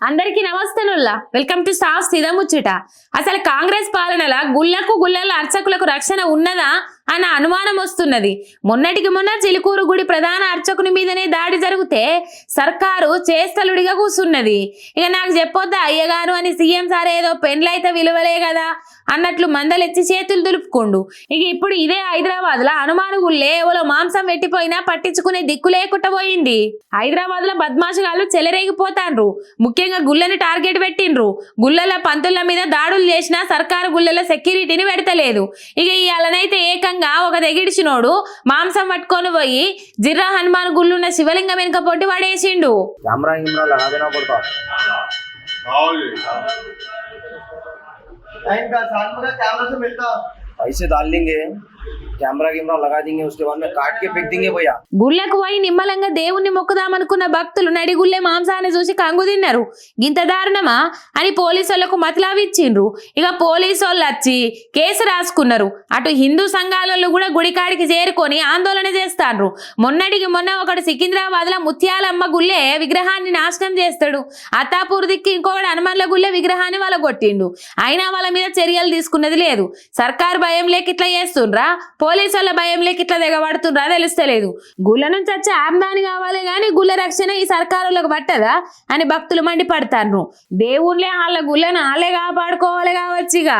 అందరికీ నమస్తేనుల్లా. Welcome to staff సిదముచ్చుట అసలు కాంగ్రెస్ పాలనల గుళ్ళకు గుళ్ళల అర్చకులకు రక్షణ ఉన్నదా అన్న అనుమానం వస్తున్నది. మొన్నటికి మొన్న చిలుకూరు గుడి ప్రధాన అర్చకుని మీదనే దాడి జరిగితే సర్కారు చేస్తలుడిగా కూసున్నది. ఇక నాకు చెప్పొద్దా అయ్యగారు అని సీఎం సార్ ఏదో పెండ్లైతే విలువలే కదా. అన్నట్లు మందలెత్తి చేతులు దులుపుకోండు. ఇక ఇప్పుడు ఇదే హైదరాబాద్లో అనుమాన గుళ్ళే ఎవరో మాంసం పెట్టిపోయినా పట్టించుకునే దిక్కు లేకుండా పోయింది. హైదరాబాద్లో బద్మాషగాళ్ళు చెలరేగిపోతాండ్రు ముఖ్యంగా గుళ్ళని టార్గెట్ పెట్టిండ్రు గుళ్ళల పంతుల మీద దాడులు చేసినా సర్కారు గుళ్ళల సెక్యూరిటీని పెడతలేదు. ఇక ఇవాళనైతే ఏకంగా ఒక తెగిడిచినోడు మాంసం పట్టుకొని పోయి జిర్రా హనుమాన్ గుళ్ళున్న శివలింగం వెనుక పొట్టి పడేసిండు. टाइम का साल में कैमरा से मिलता। ऐसे डाल देंगे कैमरा कैमरा लगा देंगे उसके बाद में काट के फेंक देंगे भैया గుళ్ళకు పోయి నిమ్మలంగా దేవుణ్ణి మొక్కుదామనుకున్న భక్తులు నడిగుళ్ళే మాంసాన్ని చూసి కంగు తిన్నారు గింత దారుణమా అని పోలీసు వాళ్ళకు మతలావిచ్చిండ్రు ఇక పోలీసు వాళ్ళు వచ్చి కేసు రాసుకున్నారు అటు హిందూ సంఘాలలో కూడా గుడికాడికి చేరుకొని ఆందోళన చేస్తాండ్రు మొన్నటికి మొన్న ఒకడు సికింద్రాబాద్ లో ముత్యాలమ్మ గుళ్ళే విగ్రహాన్ని నాశనం చేస్తాడు అత్తాపూర్ దిక్కి ఇంకొకటి హనుమన్ల గుళ్ళే విగ్రహాన్ని వాళ్ళ కొట్టిండు అయినా వాళ్ళ మీద చర్యలు తీసుకున్నది లేదు సర్కార్ భయం లేక ఇట్లా చేస్తుండ్రా? పోలీసు వాళ్ళ భయం లేక ఇట్లా దిగబడుతుండ్రా తెలుస్తలేదు. గుళ్ళ నుంచి వచ్చే ఆమ్దాని కావాలి కానీ గుళ్ళ రక్షణ ఈ సర్కారులకు పట్టదా? అని భక్తులు మండిపడతారు దేవుళ్ళే వాళ్ళ గుళ్ళను వాళ్ళే కాపాడుకోవాలి కావచ్చుగా